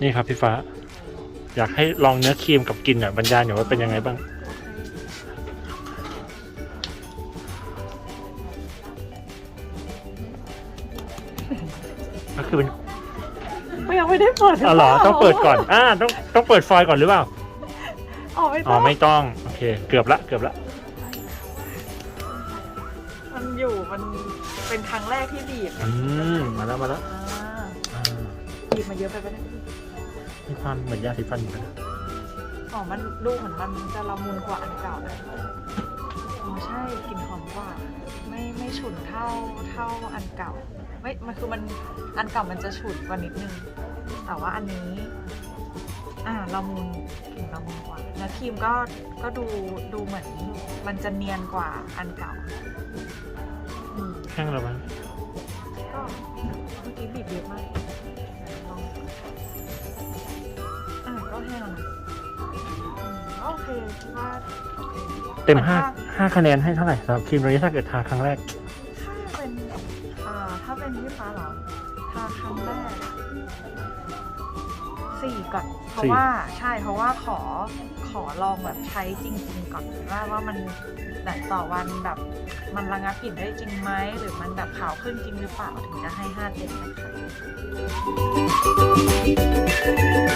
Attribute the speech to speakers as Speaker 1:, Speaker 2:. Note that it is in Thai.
Speaker 1: นี่ครับพี่ฟ้า อยากให้ลองเนื้อครีมกับกลินอะบรรยายหน่อยว่าเป็นยังไงบ้าง ก็คือเป็น
Speaker 2: ไม่ยังไม่ได้เปิด
Speaker 1: อ๋อเหรอต้องเปิดก่อนอ่าต้องต้องเปิดฟอยล์ก่อนหรือเปล่า
Speaker 2: อ๋อไม่
Speaker 1: อ๋
Speaker 2: ต้
Speaker 1: อ
Speaker 2: อง
Speaker 1: ไม่ต้อง โอเค เกือบละเกือบละ
Speaker 2: มันอยู่มันเป็นครั้งแรกที่บีบ
Speaker 1: อืม มาแล้วมาแล้ว
Speaker 2: อ่า
Speaker 1: อ่า
Speaker 2: บีบมาเยอะไปปะเนี่ย
Speaker 1: มีความเหมือนยาสีฟันเหมือนกันนะ
Speaker 2: อ๋อมันดูเหมือนมันจะละมุนกว่าอันเก่านะอ๋อใช่กลิ่นหอมกว่า ไม่ไม่ฉุนเท่าเท่าอันเก่า ไม่มันคือมันอันเก่ามันจะฉุนกว่านิดนึง แต่ว่าอันนี้ อ่าละมุนกลิ่นละมุนกว่าเนื้อครีมก็ก็ดูดูเหมือนมันจะเนียนกว่าอันเก่าอืม
Speaker 1: แห้งแล้วมั้ง
Speaker 2: อ่าก็แห้งแล้วนะอืมโอเคคิดว่าโอเค
Speaker 1: เต็มห้าห้าคะแนนให้เท่าไหร่สำหรับครีมตัวนี้ถ้าเกิดทาครั้งแรก
Speaker 2: ถ้าเป็นอ่าถ้าเป็นพี่ฟ้าเหรอทาครั้งแรกสี่ก่อน เพราะ
Speaker 1: สี่
Speaker 2: ว่าใช่เพราะว่าขอขอลองแบบใช้จริง ๆ ก่อนว่าว่ามันแต่ต่อวันแบบมันระงับกลิ่นได้จริงไหมหรือมันแบบขาวขึ้นจริงหรือเปล่าถึงจะให้ห้าเต็มนะคะ